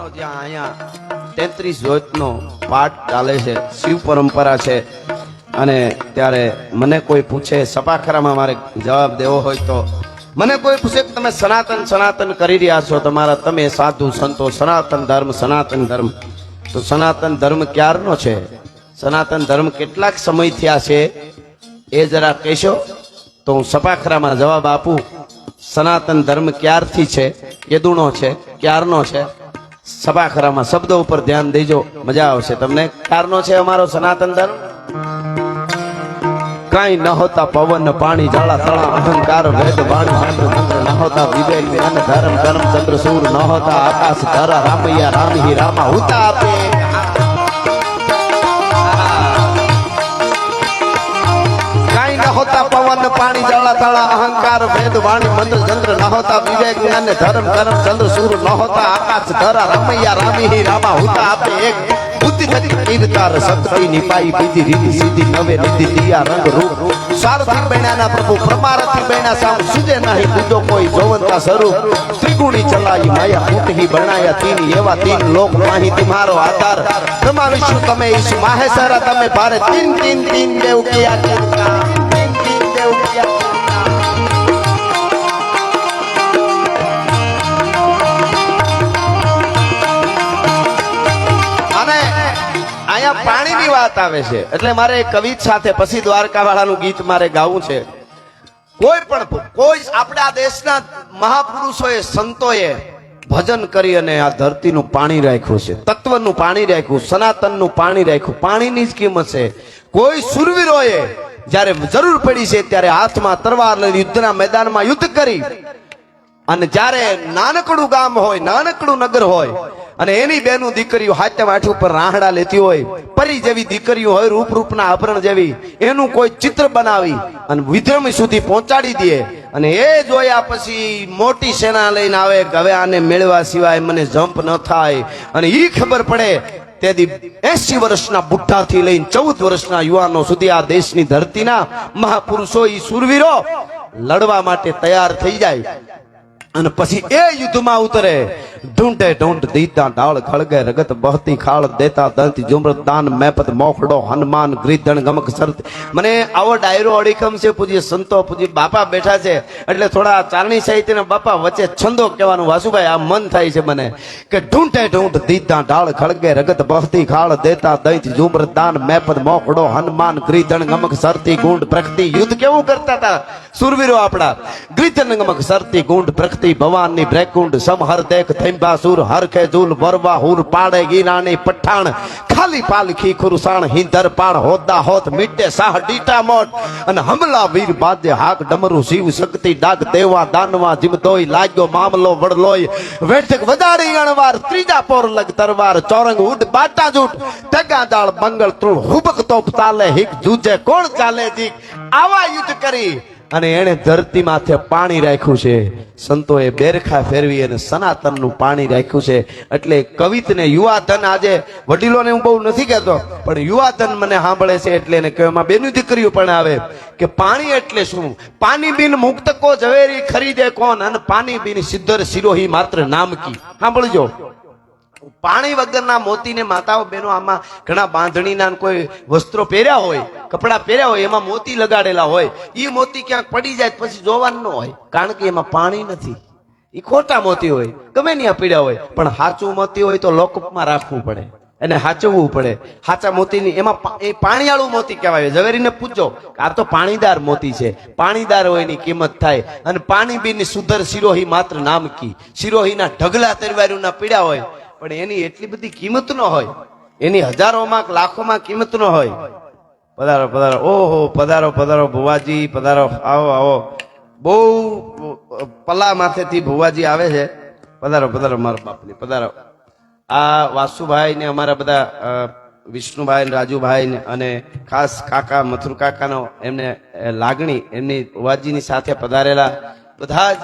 સપ્તાહનો જ્યાં અહીંયા તેત્રીસ જ્યોતનો પાઠ ચાલે છે, શિવ પરંપરા છે. અને ત્યારે મને કોઈ પૂછે સપાખરામાં મારે જવાબ દેવો હોય તો? મને કોઈ પૂછે કે, તમે સનાતન સનાતન કરી રહ્યા છો, તમારા તમે સાધુ સંતો, સનાતન ધર્મ સનાતન ધર્મ. તો સનાતન ધર્મ ક્યારનો છે? સનાતન ધર્મ કેટલાક સમય થયા છે? એ જરા કહેશો? તો હું સપાખરામાં જવાબ આપું. સનાતન ધર્મ ક્યારથી છે? કેદુણો છે? ક્યારનો છે? સપાખરામાં શબ્દો ઉપર ધ્યાન દેજો. મજા આવશે તમને. કારનો છે અમારો સનાતન ધર્મ? કાંઈ ન હોતા પવન, પાણી જાળા તળા અહંકાર, વેદ, વાણી, ચંદ્ર ચંદ્ર. ન હોતા વિવેક, જ્ઞાન, ધર્મ, કર્મ, ચંદ્ર, સૂર. ન હોતા આકાશ, ધરા, રામૈયા રામ હિ રામા હુતા આપે પાણી જળા તળા, અહંકાર, ભેદ, વાણી, મંત્ર ચંદ્ર ન વિવેક જ્ઞાન ધર્મ, કર્મ, ચંદ્ર સૂર ન આકાશ, ધરા, રમૈયા, રામી રામા, હુતા. આપે એક બુદ્ધિ થકી કીર્તાર, શક્તિ, નિપાઈ, બીજી રીતિ, સીધી, નવે, નિધિ, દિયા, રંગ, રૂપ. સારથી બેણાના પ્રભુ, પ્રમારથી બેણા સામ સુજે નહીં. બીજો કોઈ જોવંતા સ્વરૂપ. ત્રિગુણી ચલાઈ, માયા ફૂટહી બનાયા, તીન, એવા તીન લોક માહી તમારો આધાર તમા વિષ્ણુ તમે ઈશુ માહેશરા તમે ભારે તીન તીન તીન દેવ કિયા તીન પાણીની વાત આવે છે. એટલે મારે કવિત સાથે પછી દ્વારકા વાળાનું ગીત મારે ગાવું છે. કોઈ પણ કોઈ આપણા દેશના મહાપુરુષોએ, સંતોએ ભજન કરી અને આ ધરતીનું પાણી રાખ્યું છે. તત્વનું પાણી રાખ્યું, સનાતનનું પાણી રાખ્યું. પાણીની જ કિંમત છે. કોઈ સુરવીરોએ જ્યારે જરૂર પડી છે ત્યારે હાથમાં તરવાર લઈ યુદ્ધના મેદાનમાં યુદ્ધ કરી. અને જ્યારે નાનકડું ગામ હોય, નાનકડું નગર હોય, અને એની બેનું દીકરીઓ હાથે માઠ ઉપર રાહડા લેતી હોય, પરી જેવી દીકરીઓ હોય રૂપ રૂપના આભરણ જેવી, એનું કોઈ ચિત્ર બનાવી અને વિધ્રમ સુધી પહોંચાડી દે. અને એ જોયા પછી મોટી સેના લઈને આવે કે હવે આને મેળવા સિવાય મને જમ્પ ન થાય. અને એ ખબર પડે તેથી એસી વર્ષના બુઢ્ઢાથી લઈને ચૌદ વર્ષના યુવાનો સુધી આ દેશની ધરતીના મહાપુરુષો ઈ સુરવીરો લડવા માટે તૈયાર થઈ જાય. અને પછી એ યુદ્ધમાં ઉતરે. ઢૂંઢે ઢૂંઢ દીતા ડાળ ખળગે રગત બહતી ખાળ દેતા દંત જુમરત દાન મેપત મોખડો હનુમાન ગ્રીધણ ગમક સરત મને આવો ડાયરો અડીખમ છે, પૂજ્ય સંતો, પૂજ્ય બાપા બેઠા છે. એટલે થોડા ચારણી સાહિત્યના બાપા વચ્ચે છંદો કહેવાનું વાસુભાઈ, આ મન થાય છે મને કે ઢૂંઢે ઢૂંઢ દીતા ડાળ ખળગે રગત બહતી ખાળ દેતા દૈત જુમરત દાન મેપત મોખડો હનુમાન ગ્રીધણ ગમક સરતી ગુંડ પ્રગતિ. યુદ્ધ કેવું કરતા હતા સુરવીરો આપણા? ગ્રીધણ ગમક સરતી ગુંડ પ્રગતિ, ભવાનની બ્રેકુંડ સમહર દેખ થૈંબાસુર હરખે જુલ વરવા હુર પાડે ગીરાની પઠાણ, ખાલી પાલખી, ખુરસાણ, હિંદર પાણ હોદા હોત, મીટે સાહ ડીટા, મોટ, અને હમલા, વીર બાજે હાક, ડમરુ, શિવ, શક્તિ, ડાક, દેવા, દાનવા જીમતોય લાગ્યો, મામલો, વડલોય, વેઠક, વધારી ગણવાર ત્રીજા પોર લગ, તરવાર, ચોરંગ ઉડ બાટા જૂટ ટગા, દાળ, મંગળ, તૃણ, હુબક, તોપ, તાલે, હિક, જૂજે, કોણ ચાલે, જીક? આવા યુદ્ધ કરી અને એણે ધરતી માથે પાણી રાખ્યું છે. સંતોએ બેરખા ફેરવી અને સનાતનનું પાણી રાખ્યું છે. એટલે કવિતને યુવાધન આજે વડીલોને હું બહુ નથી કહેતો, પણ યુવાધન મને સાંભળે છે એટલે એને કહેવામાં બેનું દીકરીઓ પણ આવે, કે પાણી એટલે શું? પાણી બિન મુક્ત કો ઝવેરી ખરીદે કોણ? અને પાણી બિન સિદ્ધર સિરોહી માત્ર નામકી સાંભળજો. પાણી વગરના મોતીને માતાઓ બહેનો, આમાં ઘણા બાંધણીના કોઈ વસ્ત્રો પહેર્યા હોય, કપડાં પહેર્યા હોય, એમાં મોતી લગાડેલા હોય. એ મોતી ક્યાંક પડી જાય પછી જોવાનું ન હોય, કારણ કે એમાં પાણી નથી. એ ખોટા મોતી હોય, ગમે ત્યાં પીડ્યા હોય, પણ સાચું મોતી હોય તો લોકઅપમાં રાખવું પડે, એને સાચવવું પડે. સાચા મોતીની, એમાં એ પાણીવાળું મોતી કહેવાય. ઝવેરીને પૂછો આ તો પાણીદાર મોતી છે. પાણીદાર હોય એની કિંમત થાય. અને પાણી બીની સુધર શિરોહી માત્ર નામકી શિરોહીના ઢગલા તરવારીના પીડ્યા હોય પણ એની એટલી બધી કિંમત ન હોય. એની હજારોમાં, લાખોમાં કિંમત ન હોય. પધારો પધારો. ઓહો, પધારો પધારો ભુવાજી, પધારો. આવો આવો. બહુ પલા માથેથી ભુવાજી આવે છે. પધારો પધારો મારા બાપની, પધારો. આ વાસુભાઈ ને અમારા બધા વિષ્ણુભાઈ ને રાજુભાઈ ને અને ખાસ કાકા, મથુર કાકાનો એમને લાગણી એમની ભુવાજીની સાથે પધારેલા બધા જ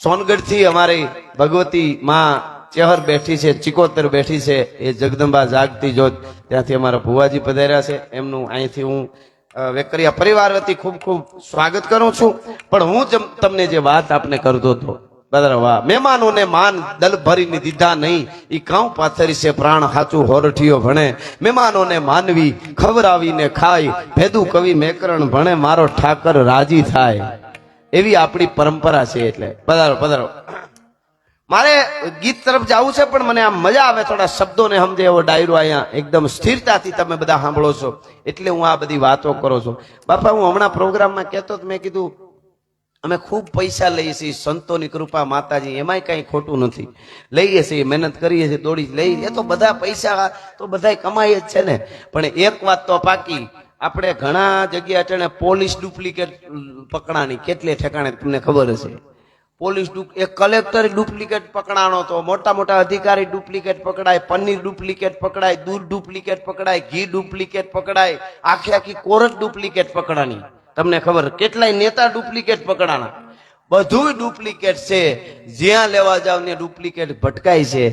સોનગઢથી અમારી ભગવતી માં ચેહર બેઠી છે, ચિકોતર બેઠી છે, એ જગદંબા જાગતી જોત. ત્યાંથી અમારા ભુવાજી પધાર્યા છે. એમનું અહીંથી હું વેકરિયા પરિવાર વતી ખૂબ ખૂબ સ્વાગત કરું છું. પણ હું તમને જે વાત આપને કરતો હતો વાહ મહેમાનોને માન દલ ભરીને દીધા નહીં. ઈ કાઉ પાથરી છે, પ્રાણ હાચું હોરઠીઓ ભણે. મહેમાનોને માનવી ખવરાવીને ખાય. ભેદું કવિ મેકરણ ભણે, મારો ઠાકર રાજી થાય. એવી આપણી પરંપરા છે એટલે. પધારો પધારો. મારે ગીત તરફ જવું છે, પણ મને આમ મજા આવે, થોડા શબ્દોને સમજે એવો ડાયરો અહીંયા એકદમ સ્થિરતાથી તમે બધા સાંભળો છો. એટલે હું આ બધી વાતો કરો છું. બાપા, હું હમણાં પ્રોગ્રામમાં કહેતો મેં કીધું, અમે ખૂબ પૈસા લઈએ છીએ, સંતોની કૃપા, માતાજી, એમાંય કંઈ ખોટું નથી. લઈએ છીએ, મહેનત કરીએ છીએ, દોડી લઈ એ તો બધા પૈસા, તો બધા કમાય જ છે ને. પણ એક વાત તો પાકી, આપણે ઘણા જગ્યા અટાણે પોલીસ ડુપ્લિકેટ પકડાની, કેટલે ઠેકાણે, તમને ખબર હશે. પોલીસ એક કલેક્ટર ડુપ્લિકેટ પકડાણો તો મોટા મોટા અધિકારી ડુપ્લિકેટ પકડાય, પનીર ડુપ્લિકેટ પકડાય, દૂધ ડુપ્લિકેટ પકડાય, ઘી ડુપ્લિકેટ પકડાય, આખી આખી કોરટ ડુપ્લિકેટ પકડાણી તમને ખબર કેટલાય નેતા ડુપ્લિકેટ પકડાણા. બધું ડુપ્લિકેટ છે, જ્યાં લેવા જાવ ને ડુપ્લિકેટ ભટકાય છે.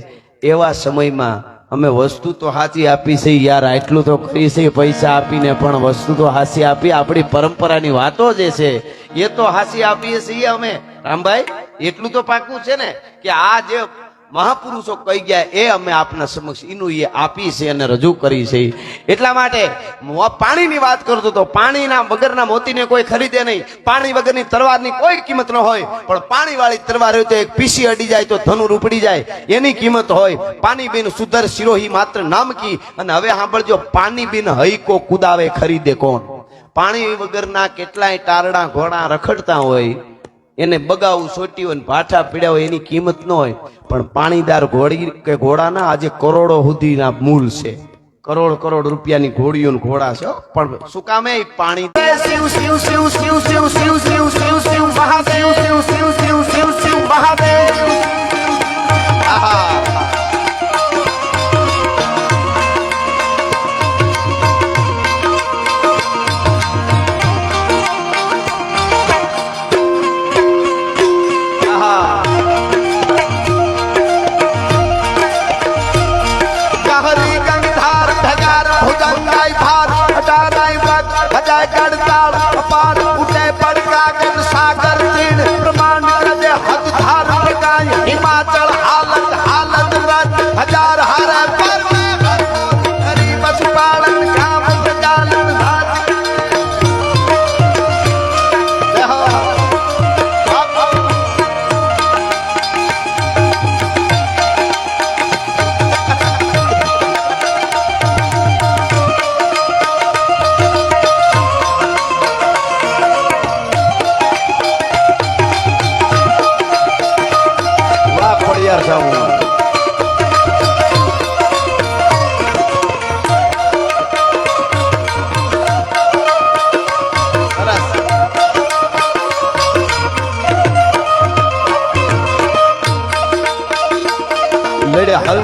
એવા સમયમાં અમે વસ્તુ તો સાચી આપી છે, યાર, આટલું તો કરી છે, પૈસા આપીને પણ વસ્તુ તો હાસી આપી. આપણી પરંપરાની વાતો જે છે, એ તો હાસી આપીએ છીએ અમે. રામભાઈ એટલું તો પાકું છે ને કે આ જે મહાપુરુષો કહી ગયા, એ અમે આપના સમક્ષ એનું એ આપી છે અને રજૂ કરી છે. એટલા માટે પાણીની વાત કરતો તો પાણીના વગરના મોતીને કોઈ ખરીદે નહીં. પાણી વગરની તલવારની કોઈ કિંમત ન હોય, પણ પાણી વાળી તલવાર હોય તો એક પીસી અડી જાય તો ધનુર ઉપડી જાય. એની કિંમત હોય. પાણી બિન સુધર શિરોહી માત્ર નામ કી. અને હવે સાંભળજો, પાણી બિન હૈકો કુદાવે ખરીદે કોણ? પાણી વગરના કેટલાય ટારડા ઘોડા રખડતા હોય. એને બગાવું સોટી હોય ભાઠા પીડ્યા હોય એની કિંમત ન હોય પણ પાણીદાર ઘોડી કે ઘોડાના આજે કરોડો સુધીના મૂલ છે કરોડ કરોડ રૂપિયાની ઘોડીઓ ઘોડા છે પણ શું કામે પાણી શિવ શિવ શિવ શિવ શિવ શિવ શિવ શિવ શિવ મહાદેવ શિવ શિવ શિવ શિવ શિવ મહાદેવ. આહા.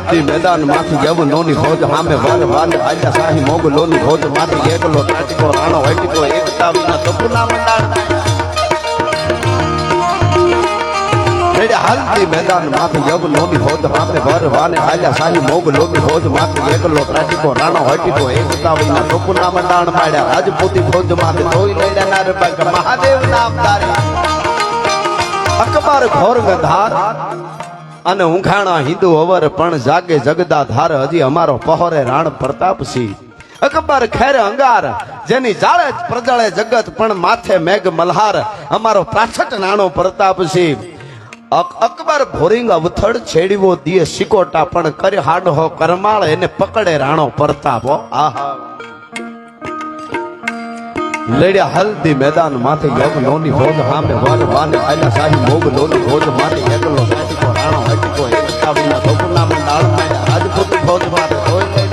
હલ્દી મેદાનમાંથી જવ નોની ફોજ સામે વાલ વાલ આજા સાહી મોગ લોની ફોજમાંથી એકલો ટાટીકો રાણો હટીકો એકતા વિના તપુના મંડાણ હાલતી મેદાનમાંથી જવ નોની ફોજ હામે વર વાને આજા સાહી મોગ લોની ફોજમાંથી એકલો ત્રાટીકો રાણો હટીકો એકતા વિના તપુના મંડાણ માડ્યા રાજપૂતી ફોજમાંથી ધોઈ લડ્યા નાર પગ મહાદેવ નામ તારે અકબર ઘોર ગંધાર અને ઊંઘાણા હિન્દુ અવર પણ જાગે જગદા ધાર હજી અમારો પહોરે રાણ પ્રતાપસિંહ. અકબર ખેર અંગાર, જેની જાળે જ પ્રજળે જગત પણ માથે મેઘ મલ્હાર, અમારો પ્રાછટ નાણો પ્રતાપસિંહ. અક- અકબર ભોરિંગ અવથળ છેડવો દિયે સિકોટા પણ કરે હાડ હો કરમાળ, એને પકડે રાણો પ્રતાપો આહા. લડ્યા હલ્દી મેદાન માથે યગ લોની ફોજ હામે વર, વાને, આયલા સાહી મોગ લોની ફોજ માથે એકલો સાટીકો કોઈ કવિ ન ભગુ નામ દાળ માયા રાજપૂત ભોજ મારે હોય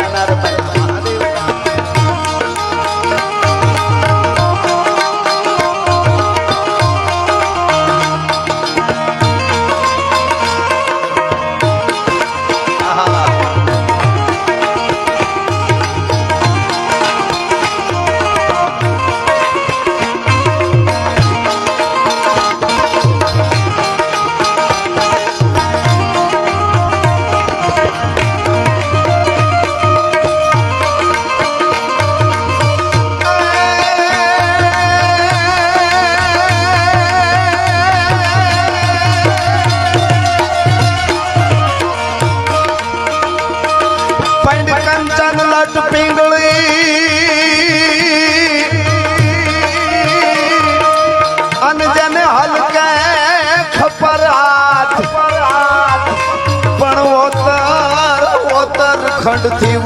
થી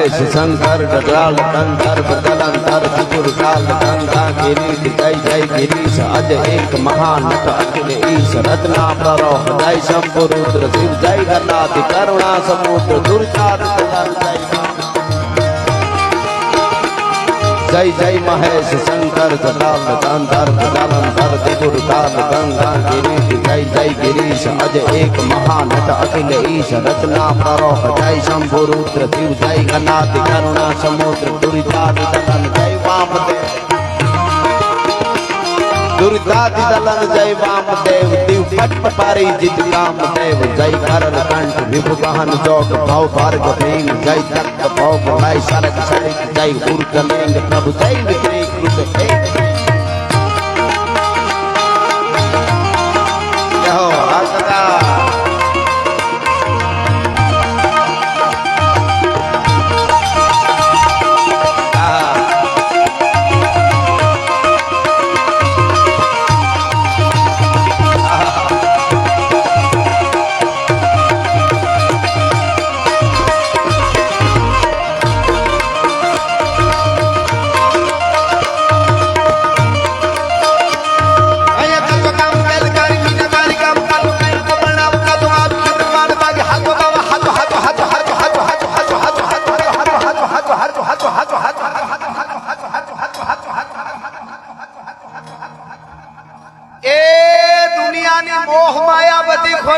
મહેશ શંકર ગગરાલ કંકર બદલંતર ત્રિપુર કાલ ગંગા ગિરીશ જય જય ગિરીશ અજ એક મહાનટ અખિલ ઈશ રત્ના પ્રરોહ જય શંભુ રુદ્ર શિવ જય ગન્નાથ કરુણા સમુદ્ર દુર્જાત જય જય જય મહેશ શંકર ગગરાલ કંકર બદલંતર ત્રિપુર કાલ ગંગા ગિરીશ, જય જય ગિરીશ, અજ એક મહાન અખિલ ઈશ, રચના પ્રરોહ જય શંભુ રુદ્ર શિવ જય ગન્નાથ કરુણા સમુદ્ર દુરિતા જય વામદેવ. દુર્ગાતિ દલન જય વામદેવ દેવ પટ પારી જીત કામદેવ જય કરણ કંઠ વિભુ ગહન જોગ ભાવ ભાર્ગ ભીમ જય તખ્ત ભાવ ભલાઈ સરક સરિત જય ઉર્કલિંગ પ્રભુ જય વિક્રી કૃત હે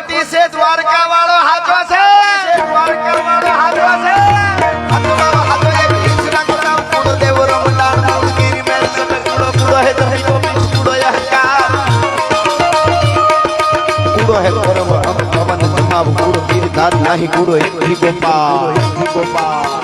પતિ છે દ્વારકા વાળો હાથો છે. દ્વારકા વાળો હાથો છે હાથો વાળો હાથો એ કૃષ્ણ કુરામ કુડો દેવ રમલાણ મુગીરી મેલ ગોપાલ ગોપાલ.